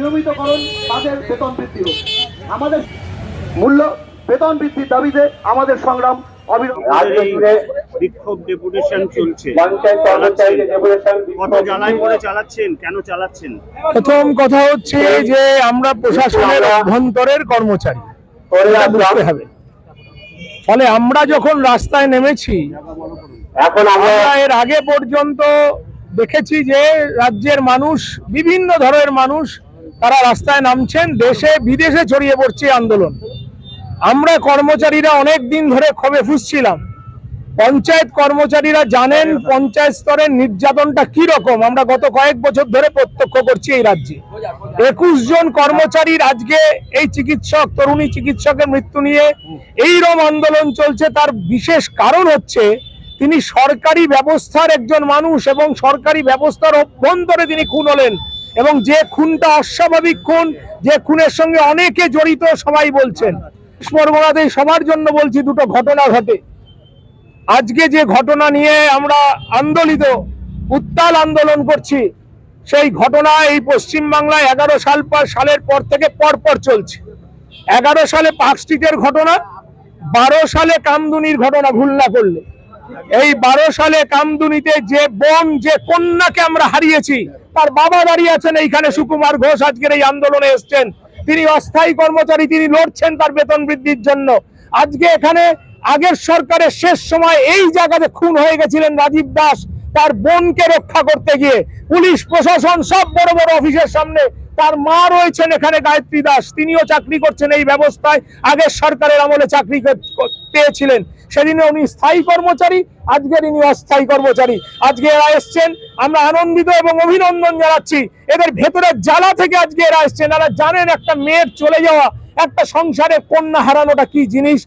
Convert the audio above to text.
নিয়মিতকরণ তাদের বেতন বৃদ্ধি হোক আমাদের মূল্য বেতন বৃদ্ধির দাবিতে আমাদের সংগ্রাম অবিরত। রাজ্য জুড়ে বিক্ষোভ ডেপুটেশন চলছে। পঞ্চায়েত কর্মচারী ডেপুটেশন কত জ্বালায় করে চালাচ্ছেন? কেন চালাচ্ছেন? প্রথম কথা হচ্ছে যে আমরা প্রশাসনের অভ্যন্তরের কর্মচারী। বুঝতে হবে। ফলে আমরা যখন রাস্তায় নেমেছি এখন আমরা আমরা এর আগে পর্যন্ত দেখেছি যে রাজ্যের মানুষ বিভিন্ন ধরনের মানুষ তারা রাস্তায় নামছেন, দেশে, বিদেশে ছড়িয়ে পড়ছে আন্দোলন। আমরা কর্মচারীরা অনেক দিন ধরে ক্ষোভে ফুসছিলাম। পঞ্চায়েত কর্মচারীরা জানেন পঞ্চায়েত স্তরের নির্যাতনটা কি রকম। আমরা গত কয়েক বছর ধরে প্রত্যক্ষ করছি এই রাজ্যে। একুশ জন কর্মচারীর আজকে এই চিকিৎসক, তরুণী চিকিৎসকের মৃত্যু নিয়ে এইরকম আন্দোলন চলছে। তার বিশেষ কারণ হচ্ছে, তিনি সরকারি ব্যবস্থার একজন মানুষ এবং সরকারি ব্যবস্থার অভ্যন্তরে তিনি খুন হলেন। এবং যে খুনটা অস্বাভাবিক খুন, যে খুনের সঙ্গে অনেকে জড়িত সবাই বলছেন। পরগনাতে সবার জন্য বলছি, দুটো ঘটনা ঘটে। আজকে যে ঘটনা নিয়ে আমরা আন্দোলিত, উত্তাল আন্দোলন করছি, সেই ঘটনা এই পশ্চিম বাংলায় এগারো সাল পর, সালের পর থেকে পরপর চলছে। এগারো সালে পার্ক স্ট্রিটের ঘটনা, বারো সালে কামদুনির ঘটনা, ভুল না করলে। এই বারো সালে কামদুনিতে যে বোন, যে কন্যাকে আমরা হারিয়েছি, তার বাবা দাঁড়িয়ে আছেন এইখানে সুকুমার ঘোষ আজকের এই আন্দোলনে এসছেন। তিনি অস্থায়ী কর্মচারী, তিনি লড়ছেন তার বেতন বৃদ্ধির জন্য। আজকে এখানে আগের সরকারের শেষ সময় এই জায়গাতে খুন হয়ে গেছিলেন রাজীব দাস, তার বোনকে রক্ষা করতে গিয়ে। পুলিশ, প্রশাসন সব বড় বড় অফিসের সামনে তার মা রয়েছেন এখানে গায়ত্রী দাস। তিনিও চাকরি করছেন এই ব্যবস্থায়। আগের সরকারের আমলে চাকরি কর- কর- পেয়েছিলেন। সেদিনে উনি স্থায়ী কর্মচারী, আজকের ইনি অস্থায়ী কর্মচারী। আজকে এরা এসছেন, আমরা আনন্দিত এবং অভিনন্দন জানাচ্ছি। এদের ভেতরের জ্বালা থেকে আজকে এরা এসছেন। এরা জানেন একটা মেয়ের চলে যাওয়া, একটা সংসারে কন্যা হারানোটা কি জিনিস।